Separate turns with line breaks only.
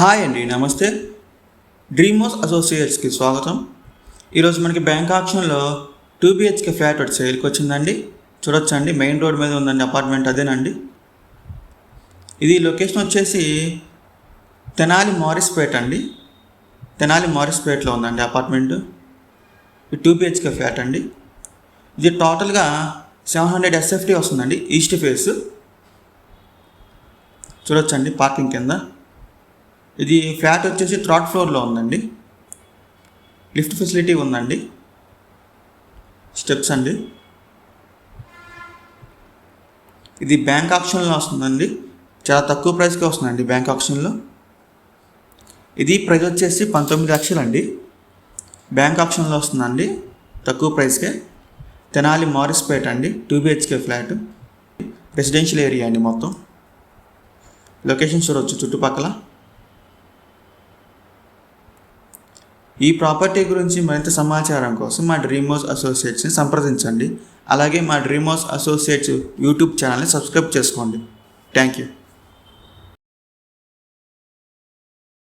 Hi అండి నమస్తే. డ్రీమోస్ అసోసియేట్స్కి స్వాగతం. ఈరోజు మనకి బ్యాంక్ ఆప్షన్లో టూ బిహెచ్కే ఫ్లాట్ ఒకటి సేల్కి వచ్చిందండి. చూడొచ్చండి మెయిన్ రోడ్ మీద ఉందండి అపార్ట్మెంట్ అదేనండి. ఇది లొకేషన్ వచ్చేసి తెనాలి మారిస్పేట్ అండి. తెనాలి మారిస్పేట్లో ఉందండి అపార్ట్మెంట్ ఇది టూ బిహెచ్కే ఫ్లాట్ అండి. ఇది టోటల్గా సెవెన్ హండ్రెడ్ ఎస్ఎఫ్టీ వస్తుందండి ఈస్ట్ ఫేస్ చూడొచ్చండి పార్కింగ్ కింద. ఇది ఫ్లాట్ వచ్చేసి థర్డ్ ఫ్లోర్లో ఉందండి. లిఫ్ట్ ఫెసిలిటీ ఉందండి. స్టెప్స్ అండి. ఇది బ్యాంక్ ఆప్షన్లో వస్తుందండి. చాలా తక్కువ ప్రైస్కి వస్తుందండి బ్యాంక్ ఆప్షన్లో. ఇది ప్రైస్ వచ్చేసి పంతొమ్మిది లక్షలు అండి బ్యాంక్ ఆప్షన్లో వస్తుందండి. తక్కువ ప్రైస్కే. తెనాలి మారిస్పేట్ అండి. Two BHK flat. Residential area అండి మొత్తం. లొకేషన్ చూడవచ్చు చుట్టుపక్కల. ఈ ప్రాపర్టీ గురించి మరింత సమాచారం కోసం మా డ్రీమోస్ అసోసియేట్స్ని సంప్రదించండి. అలాగే మా డ్రీమోస్ అసోసియేట్స్ యూట్యూబ్ ఛానల్ని సబ్స్క్రైబ్ చేసుకోండి. Thank you.